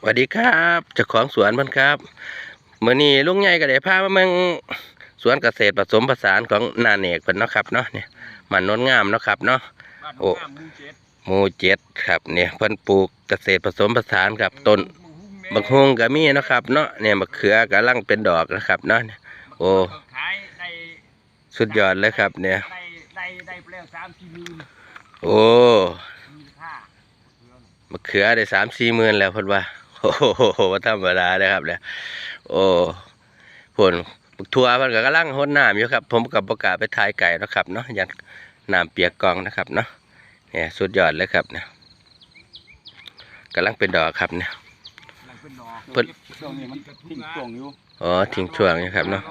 สวัสดีครับเจ้าของสวนเพันครับมื่อนี้ลุงใหญ่ก็ได้พามาเมืองสวนเกษตรผสมผสานของนาเนกเพิ่นเนาะครับเนาะเนี่ยมันโนนงามเนาะครับเนาะบ้านโอ้น้ำมูเจ็ดหมู่เจ็ดครับเนี่ยเพิ่นปลูกเกษตรผสมผสานครับต้นบักฮุงก็มีเนาะครับเนาะเนี่ยมะเขือกำลังเป็นดอกนะครับเนาะเนี่ยโอ้ขายได้สุดยอดเลยครับเนี่ยได้ได้ได้เปลี่ยนสามสี่หมื่นโอ้มีค่ามะเขือได้สามสี่หมื่นแล้วเพิ่นว่า โอ้โหบ่ธรรมดาเลยครับเนี่ยโอ้ผลบักทัวเพิ่นก็กำลังหดน้ำอยู่ครับ ผมกับประกล้าศไปถ่ายไก่เนาะครับเนาะยันน้ำเปียกกองนะครับเนาะเนี่ยสุดยอดเลยครับเนี่ยกำลังเป็นดอกครับเนี่ยหลังเป็นดอกเพิ่นช่วงนี้มันทิ้งช่วงอยู่อ๋อทิ้งช่วงนี่ครับเนาะ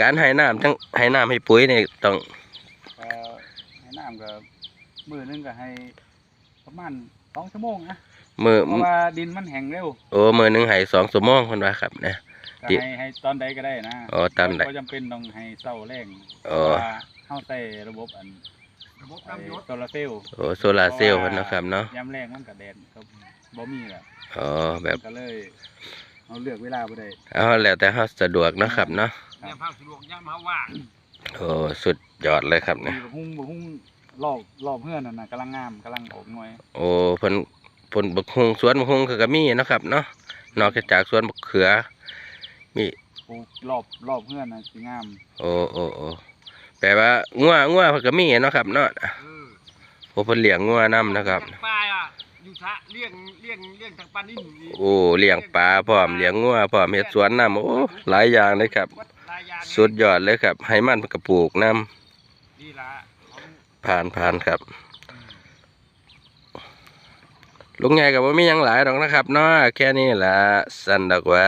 การให้น้ำทั้งให้น้ำให้ปุ๋ยนี่ต้องเอ่อให้น้ำก็มือหนึงก็ให้ประมาณ สองชั่วโมงนะมือเพราะว่าดินมันแห้งเร็วโอ้มือหนึงให้สองชั่วโมงเพิ่นว่าครับเนี่ยก็ดิให้ให้ตอนใดก็ได้นะอ๋อตอนใดก็จำเป็นต้องให้เศร้าแรงอ๋เพอราะว่าเฮาใส่ระบบอันระบบไอ้น้ำยศโซลาร์เซลล์โอ้โซลาร์เซลล์เพิ่นเนาะครับเนาะยามแรงมันก็แดดก็บ่มีแหละอ๋อแบบก็เลยเอาเลือกเวลาบ่ได้เอาแล้วแต่เฮาสะดวกเนาะครับเนาะเนี่ยภาคสะดวกย่ำมาว่างโอ้สุดยอดเลยครับเนี่ยมีบะฮุ่งบะฮุ่ง รอบรอบเพื่อนนั่นน่ะกำลังงามกำลังออกหน่วยโอ้เพิ่นเพิ่นบักฮุงสวนบักฮุงคือก็มีเนาะครับเนาะนอกจากสวนบักเขือ มีปลูกรอบรอบเพื่อนน่ะสิงามโอ้โอ้โอ้แปลว่างัวงัวเพิ่นก็มีเนาะครับเนาะเออโอ้เพิ่นเลี้ยงงัวนํนะครับจากปลาอะอยู่ทะเลี้ยงเลี้ยงเลี้ยงทางปลานิ่มนี่โอ้เลี้ยงปลาพร้อมเลี้ยงงัวพร้อมเฮ็ดสวนนํโอ้หลายอย่างเลยครับ วัดลายยางสุดยอดเลยครับ ให้มันกระปลูกนํนี่ละของ ผ่านผ่านครับลุงใหญ่ก็บ่มียังหลายดอกนะครับเนาะแค่นี้แหละสันดอกว่า